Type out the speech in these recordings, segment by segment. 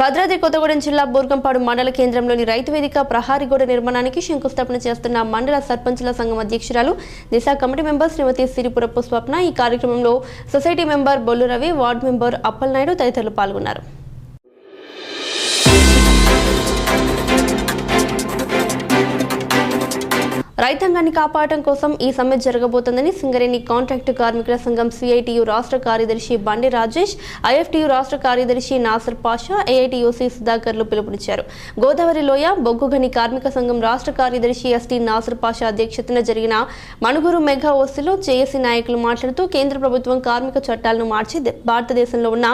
భద్రాద్రి కొత్తగూడెం జిల్లా బూర్గంపాడు మండల కేంద్రంలోని రైతు వేదిక ప్రహారీ గోడ నిర్మాణానికి శంకుస్థాపన చేస్తున్న మండల సర్పంచుల సంఘం అధ్యక్షురాలు దిశ కమిటీ మెంబర్ శ్రీమతి సిరిపురపు స్వప్న ఈ కార్యక్రమంలో society member Bollu Ravi ward member Appalanaidu తదితరులు పాల్గొన్నారు. రైతాంగాన్ని కాపాడటం కోసం ఈ సమ్మె జరగబోతోందని సింగరేణి కాంట్రాక్టు కార్మికుల సంఘం సిఐటియు రాష్ట్ర కార్యదర్శి బండి రాజేష్ ఐఎఫ్టియు రాష్ట్ర కార్యదర్శి నాసర్ పాషా ఏఐటియుసి సుధాకర్లు పిలుపునిచ్చారు. గోదావరి లోయ బొగ్గుగని కార్మిక సంఘం రాష్ట్ర కార్యదర్శి ఎస్టీ నాసర్ పాషా అధ్యక్షతన జరిగిన మణుగురు మెగా ఓసీలో జేఏసీ నాయకులు మాట్లాడుతూ కేంద్ర ప్రభుత్వం కార్మిక చట్టాలను మార్చి భారతదేశంలో ఉన్న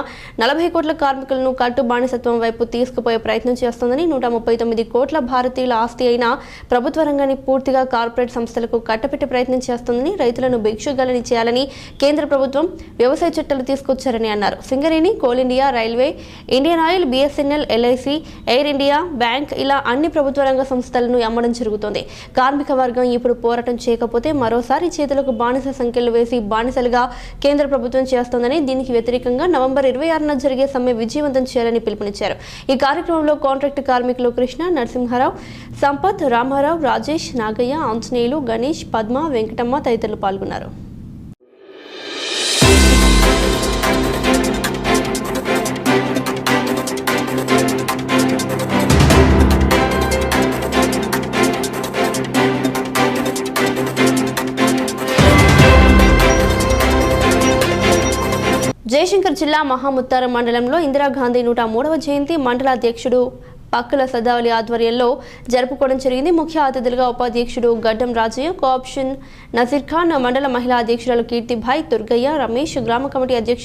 నలభై కోట్ల కార్మికులను కట్టు బానిసత్వం వైపు తీసుకుపోయే ప్రయత్నం చేస్తోందని నూట ముప్పై తొమ్మిది కోట్ల భారతీయుల ఆస్తి అయిన ప్రభుత్వ రంగాన్ని పూర్తిగా కార్పొరేట్ సంస్థలకు కట్టపెట్టే ప్రయత్నం చేస్తుందని రైతులను భిక్షుగాలని చేయాలని కేంద్ర ప్రభుత్వం వ్యవసాయ చట్టాలు తీసుకొచ్చారని అన్నారు. Singareni coal India railway Indian oil BSNL LIC air India bank ఇలా అన్ని ప్రభుత్వ రంగ సంస్థలను అమ్మడం జరుగుతోంది. కార్మిక వర్గం ఇప్పుడు పోరాటం చేయకపోతే మరోసారి చేతులకు బానిస సంఖ్యలు వేసి బానిసలుగా కేంద్ర ప్రభుత్వం చేస్తోందని దీనికి వ్యతిరేకంగా నవంబర్ ఇరవై ఆరున జరిగే సమ్మె విజయవంతం చేయాలని పిలుపునిచ్చారు. ఈ కార్యక్రమంలో కాంట్రాక్ట్ కార్మికులు కృష్ణ నరసింహారావు సంపత్ రామారావు రాజేష్ నాగయ్య ఆంజనేయులు గణేష్ పద్మ వెంకటమ్మ తదితరులు పాల్గొన్నారు. జయశంకర్ జిల్లా మహాముత్తారం మండలంలో ఇందిరాగాంధీ నూట మూడవ జయంతి మండల అధ్యక్షుడు పక్కల సదావలి ఆధ్వర్యంలో జరుపుకోవడం జరిగింది. ముఖ్య అతిథులుగా ఉపాధ్యక్షుడు గడ్డం రాజయ్య కోఆప్షన్ నజీర్ ఖాన్ మండల మహిళా అధ్యక్షురాలు కీర్తిభాయ్ దుర్గయ్య రమేష్ గ్రామ కమిటీ అధ్యక్షుడు